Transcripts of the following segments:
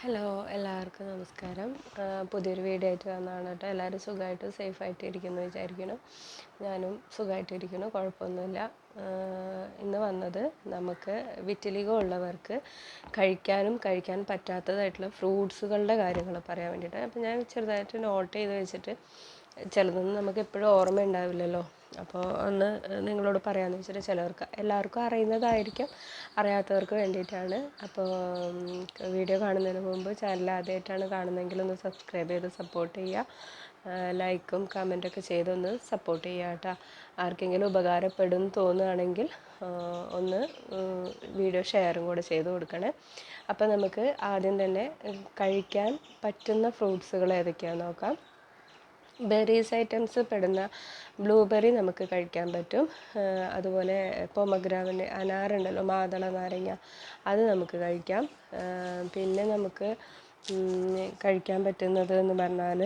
Hello എല്ലാവർക്കും നമസ്കാരം. പുതിയൊരു വീഡിയോ ആയിട്ട് വന്നതാണ് കേട്ടോ. എല്ലാവരും സുഖമായിട്ട് സേഫായിട്ട് ഇരിക്കുന്നു വിചാരിക്കുന്നു. ഞാനും സുഖമായിട്ടിരിക്കുന്നു കുഴപ്പമൊന്നുമില്ല. ആ, ഇന്ന് വന്നത് നമുക്ക് വിറ്റിലിഗോ ഉള്ളവർക്ക് കഴിക്കാനും കഴിക്കാൻ പറ്റാത്തതായിട്ടുള്ള ഫ്രൂട്ട്സുകളുടെ കാര്യങ്ങൾ പറയാൻ വേണ്ടിയിട്ട്. അപ്പോൾ ഞാൻ ചെറുതായിട്ട് നോട്ട് ചെയ്ത് വെച്ചിട്ട് ചിലതൊന്നും നമുക്ക് എപ്പോഴും ഓർമ്മ ഉണ്ടാവില്ലല്ലോ. അപ്പോൾ ഒന്ന് നിങ്ങളോട് പറയാമെന്ന് വെച്ചിട്ട് ചിലവർക്ക് എല്ലാവർക്കും അറിയുന്നതായിരിക്കും. അറിയാത്തവർക്ക് വേണ്ടിയിട്ടാണ്. അപ്പോൾ വീഡിയോ കാണുന്നതിന് മുമ്പ് ചാനൽ ആദ്യമായിട്ടാണ് കാണുന്നതെങ്കിൽ ഒന്ന് സബ്സ്ക്രൈബ് ചെയ്ത് സപ്പോർട്ട് ചെയ്യുക. ലൈക്കും കമന്റൊക്കെ ചെയ്തൊന്ന് സപ്പോർട്ട് ചെയ്യുക കേട്ടോ. ആർക്കെങ്കിലും ഉപകാരപ്പെടും തോന്നുകയാണെങ്കിൽ ഒന്ന് വീഡിയോ ഷെയറും കൂടെ ചെയ്ത് കൊടുക്കണേ. അപ്പോൾ നമുക്ക് ആദ്യം തന്നെ കഴിക്കാൻ പറ്റുന്ന ഫ്രൂട്ട്സുകൾ ഏതൊക്കെയാണെന്ന് നോക്കാം. ബെറീസ് ഐറ്റംസ് പെടുന്ന ബ്ലൂബെറി നമുക്ക് കഴിക്കാൻ പറ്റും. അതുപോലെ പൊമഗ്രാവിന് അനാറുണ്ടല്ലോ മാതള നാരങ്ങ അത് നമുക്ക് കഴിക്കാം. പിന്നെ നമുക്ക് കഴിക്കാൻ പറ്റുന്നത് എന്ന് പറഞ്ഞാൽ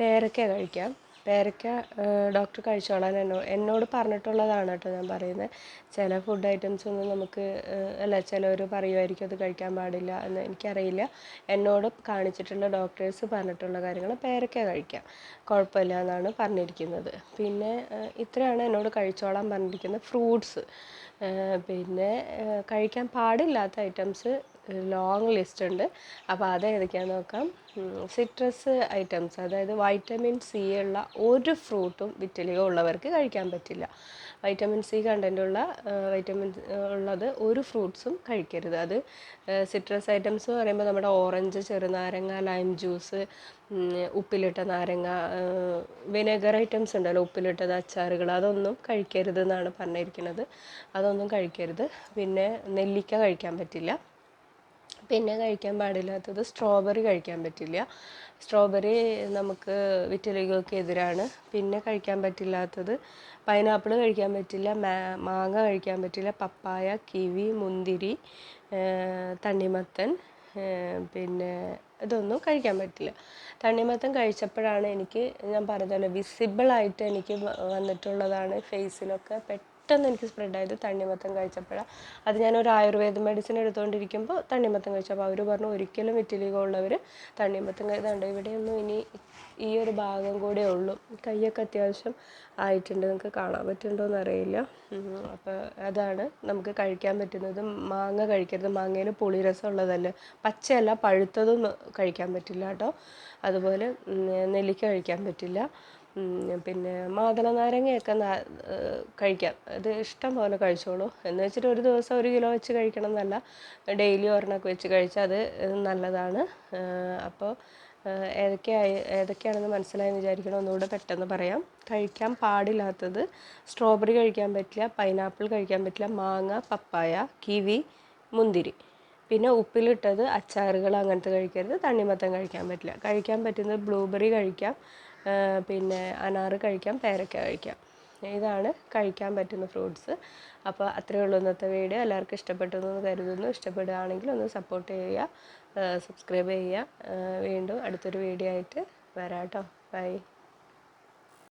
പേരക്ക കഴിക്കാം. പേരക്ക ഡോക്ടർ കഴിച്ചോളാൻ എന്നോ എന്നോട് പറഞ്ഞിട്ടുള്ളതാണ് കേട്ടോ ഞാൻ പറയുന്നത്. ചില ഫുഡ് ഐറ്റംസ് ഒന്നും നമുക്ക് അല്ല ചിലവർ പറയുമായിരിക്കും അത് കഴിക്കാൻ പാടില്ല എന്ന് എനിക്കറിയില്ല. എന്നോട് കാണിച്ചിട്ടുള്ള ഡോക്ടേഴ്സ് പറഞ്ഞിട്ടുള്ള കാര്യങ്ങൾ പേരക്ക കഴിക്കാം. കുഴപ്പമില്ല എന്നാണ് പറഞ്ഞിരിക്കുന്നത്. പിന്നെ ഇത്രയാണ് എന്നോട് കഴിച്ചോളാൻ പറഞ്ഞിരിക്കുന്നത്. ഫ്രൂട്ട്സ് പിന്നെ കഴിക്കാൻ പാടില്ലാത്ത ഐറ്റംസ് ലോങ് ലിസ്റ്റ് ഉണ്ട്. അപ്പോൾ അത് ഏതൊക്കെയാണെന്ന് നോക്കാം. സിട്രസ് ഐറ്റംസ് അതായത് വൈറ്റമിൻ സി ഉള്ള ഒരു ഫ്രൂട്ടും വിറ്റലിയോ ഉള്ളവർക്ക് കഴിക്കാൻ പറ്റില്ല. വൈറ്റമിൻ സി കണ്ടന്റുള്ള വൈറ്റമിൻ ഉള്ളത് ഒരു ഫ്രൂട്ട്സും കഴിക്കരുത്. അത് സിട്രസ് ഐറ്റംസ് എന്ന് പറയുമ്പോൾ നമ്മുടെ ഓറഞ്ച് ചെറുനാരങ്ങ ലൈം ജ്യൂസ് ഉപ്പിലിട്ട നാരങ്ങ വിനെഗർ ഐറ്റംസ് ഉണ്ടല്ലോ ഉപ്പിലിട്ടത് അച്ചാറുകൾ അതൊന്നും കഴിക്കരുത് എന്നാണ് പറഞ്ഞിരിക്കുന്നത്. അതൊന്നും കഴിക്കരുത്. പിന്നെ നെല്ലിക്ക കഴിക്കാൻ പറ്റില്ല. പിന്നെ കഴിക്കാൻ പാടില്ലാത്തത് സ്ട്രോബെറി കഴിക്കാൻ പറ്റില്ല. സ്ട്രോബെറി നമുക്ക് വിറ്റലികൾക്ക് എതിരാണ് പിന്നെ കഴിക്കാൻ പറ്റില്ലാത്തത് പൈനാപ്പിൾ കഴിക്കാൻ പറ്റില്ല മാങ്ങ കഴിക്കാൻ പറ്റില്ല പപ്പായ കിവി മുന്തിരി തണ്ണിമത്തൻ പിന്നെ ഇതൊന്നും കഴിക്കാൻ പറ്റില്ല. തണ്ണിമത്തൻ കഴിച്ചപ്പോഴാണ് എനിക്ക് ഞാൻ പറഞ്ഞല്ലോ വിസിബിളായിട്ട് എനിക്ക് വന്നിട്ടുള്ളതാണ് ഫേസിലൊക്കെ പെട്ടെന്ന് എനിക്ക് സ്പ്രെഡായത് തണ്ണിമത്തം കഴിച്ചപ്പോഴാണ് അത് ഞാൻ ഒരു ആയുർവേദ മെഡിസിൻ എടുത്തുകൊണ്ടിരിക്കുമ്പോൾ തണ്ണിമത്തം കഴിച്ചപ്പോൾ അവർ പറഞ്ഞു ഒരിക്കലും വിറ്റിലിഗോ ഉള്ളവർ തണ്ണിമത്തം കഴിതാണ്ട് ഇവിടെയൊന്നും ഇനി ഈ ഒരു ഭാഗം കൂടെ ഉള്ളൂ. കൈയൊക്കെ അത്യാവശ്യം ആയിട്ടുണ്ട്. നിങ്ങൾക്ക് കാണാൻ പറ്റുന്നുണ്ടോ എന്നറിയില്ല അപ്പോൾ അതാണ് നമുക്ക് കഴിക്കാൻ പറ്റുന്നത്. മാങ്ങ കഴിക്കരുത്. മാങ്ങയിൽ പുളിരസം ഉള്ളതല്ലേ പച്ചയല്ല പഴുത്തതും കഴിക്കാൻ പറ്റില്ല കേട്ടോ. അതുപോലെ നെല്ലിക്ക കഴിക്കാൻ പറ്റില്ല. പിന്നെ മാതള നാരങ്ങയൊക്കെ കഴിക്കാം. അത് ഇഷ്ടം പോലെ കഴിച്ചോളൂ. എന്ന് വെച്ചിട്ട് ഒരു ദിവസം ഒരു കിലോ വെച്ച് കഴിക്കണം എന്നല്ല. ഡെയിലി ഒരെണ്ണമൊക്കെ വെച്ച് കഴിച്ചാൽ അത് നല്ലതാണ്. അപ്പോൾ ഏതൊക്കെയായി ഏതൊക്കെയാണെന്ന് മനസ്സിലായെന്ന് വിചാരിക്കണം? ഒന്നുകൂടെ പെട്ടെന്ന് പറയാം. കഴിക്കാൻ പാടില്ലാത്തത് സ്ട്രോബെറി കഴിക്കാൻ പറ്റില്ല പൈനാപ്പിൾ കഴിക്കാൻ പറ്റില്ല മാങ്ങ പപ്പായ കിവി മുന്തിരി. പിന്നെ ഉപ്പിലിട്ടത് അച്ചാറുകൾ അങ്ങനത്തെ കഴിക്കരുത്. തണ്ണിമത്തൻ കഴിക്കാൻ പറ്റില്ല. കഴിക്കാൻ പറ്റുന്നത് ബ്ലൂബെറി കഴിക്കാം. പിന്നെ അനാറ് കഴിക്കാം പേരക്ക കഴിക്കാം. ഇതാണ് കഴിക്കാൻ പറ്റുന്ന ഫ്രൂട്ട്സ്. അപ്പോൾ അത്രയേ ഉള്ളൂ ഇന്നത്തെ വീഡിയോ. എല്ലാവർക്കും ഇഷ്ടപ്പെട്ടു എന്ന് കരുതുന്നു. ഇഷ്ടപ്പെടുകയാണെങ്കിൽ ഒന്ന് സപ്പോർട്ട് ചെയ്യുക സബ്സ്ക്രൈബ് ചെയ്യുക. വീണ്ടും അടുത്തൊരു വീഡിയോ ആയിട്ട് വരാം കേട്ടോ. ബൈ.